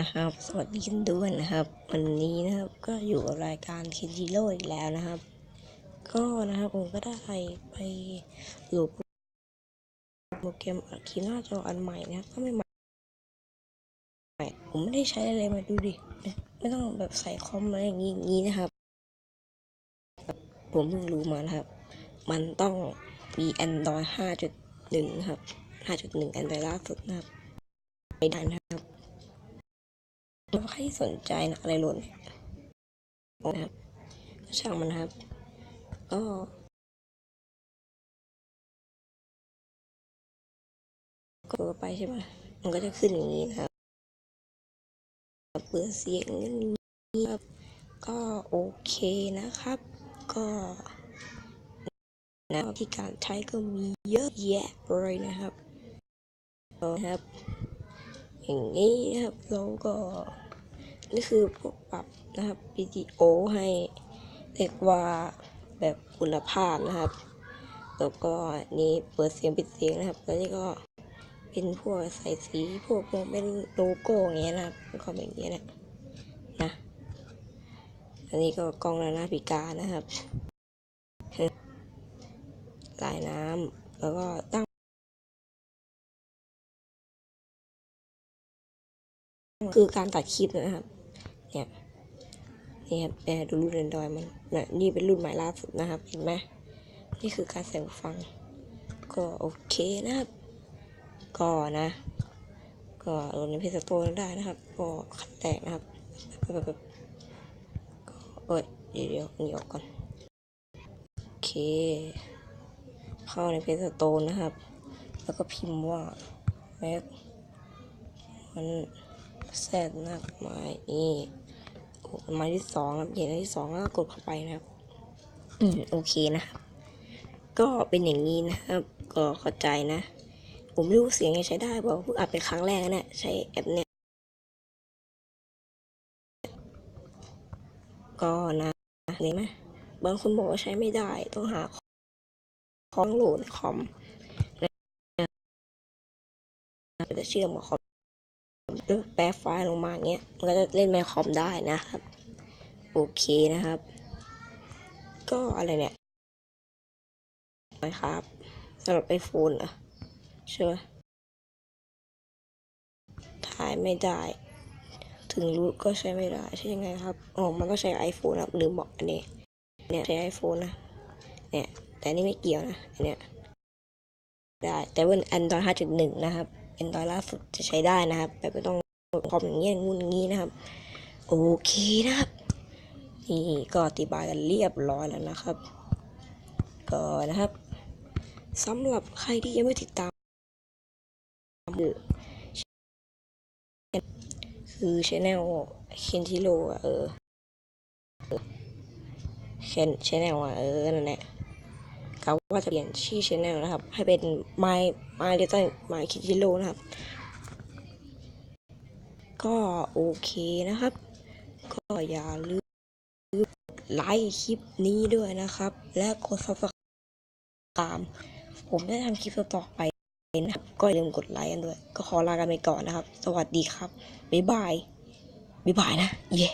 นะครับ สวัสดีกันด้วยนะครับ วันนี้นะครับก็อยู่กับรายการคิด h โร่อีกแล้วนะครับ ก็นะครับผมก็ได้ไปโหลดโปรแกรมอัดคลิปหน้าจออันใหม่นะครับก็ไม่ใหม่ผมไม่ได้ใช้อะไรมาดูดิไม่ต้องแบบใส่คอมอะไรอย่างนี้อย่างนี้นะครับ ผมเพิ่งรู้มานะครับ มันต้องมี Android 5.1นะครับ 5.1 Android ล่าสุดนะครับไม่ได้นะครับ ใครสนใจนะอะไรหล่นนะครับก็ช่างมันนะครับ ก็กดไปใช่ไหมมันก็จะขึ้นอย่างนี้นะครับเปิดเสียงอย่างนี้ครับ ก็โอเคนะครับ ก็นะที่การใช้ก็มีเยอะแยะเลยนะครับนะครับ อย่างนี้นะครับเราก็นี่คือพวกปรับนะครับวิดีโอให้เรียกว่าแบบคุณภาพนะครับ แล้วก็นี่เปิดเสียงปิดเสียงนะครับแล้วนี่ก็เป็นพวกใส่สีพวกเป็นโลโก้อย่างเงี้ยนะครับก็แบบนี้นะนะอันนี้ก็กล้องระนาบพิการนะครับลายน้ำแล้วก็ตั้ง คือการตัดคลิปนะครับ เนี่ยนี่ครับแอร์ดูรุ่น Android มันนะนี่เป็นรุ่นใหม่ล่าสุดนะครับ เห็นไหมนี่คือการใส่หูฟัง ก็โอเคนะครับ ก็นะ ก็โหลดในเพจสโตร์ได้นะครับ ก็ขัดแตกนะครับแบบแบบก็เอ้ยเดี๋ยวเดี๋ยวนี่ออกก่อน โอเค เข้าในเพจสโตร์นะครับ แล้วก็พิมพ์ว่าแม็กมัน แซดนะครับไม้นี่โอ้ไม้ที่สองครับเห็นอันที่สองแล้วก็กดเข้าไปนะครับ อืมโอเคนะครับ ก็เป็นอย่างนี้นะครับ ก็เข้าใจนะ ผมไม่รู้เสียงยังใช้ได้เพราะเพิ่งอัดเป็นครั้งแรกนะเนี่ยใช้แอปเนี่ยก็นะเห็นไหมบางคนบอกว่าใช้ไม่ได้ต้องหาคอมโหลดคอมจะเชื่อมกับคอม แปลไฟล์ลงมาอย่างเงี้ย มันก็จะเล่นในคอมได้นะครับ โอเคนะครับ ก็อะไรเนี่ยนะครับสำหรับไอโฟนอะใช่ไหมถ่ายไม่ได้ ถึงรูทก็ใช้ไม่ได้ใช่ยังไงครับ อ๋อ มันก็ใช้ iPhone ครับลืมบอกอันนี้ เนี่ยใช้ iPhone นะ เนี่ย แต่นี่ไม่เกี่ยวนะ อันเนี้ย ได้ แต่ว่า Android 5.1 นะครับ Android ล่าสุดจะใช้ได้นะครับแบบไม่ต้องคอมอย่างเงี้ยงูนงี้นะครับ โอเคนะครับนี่ก็อธิบายกันเรียบร้อยแล้วนะครับ ก็นะครับสำหรับใครที่ยังไม่ติดตามคือชแนลเคนทิโร่เออเคนชแนลอะเออนั่นแหละ เขาว่าจะเปลี่ยนชื่อชแนลนะครับ ให้เป็น My My Little My Kitty นะครับ ก็โอเคนะครับ ก็อย่าลืมไลค์คลิปนี้ด้วยนะครับ และกดซับสไครต์ตามผมได้ทำคลิปต่อไปนะครับ ก็อย่าลืมกดไลค์กันด้วย ก็ขอลากันไปก่อนนะครับ สวัสดีครับ บ๊ายบาย บ๊ายบายนะ เย้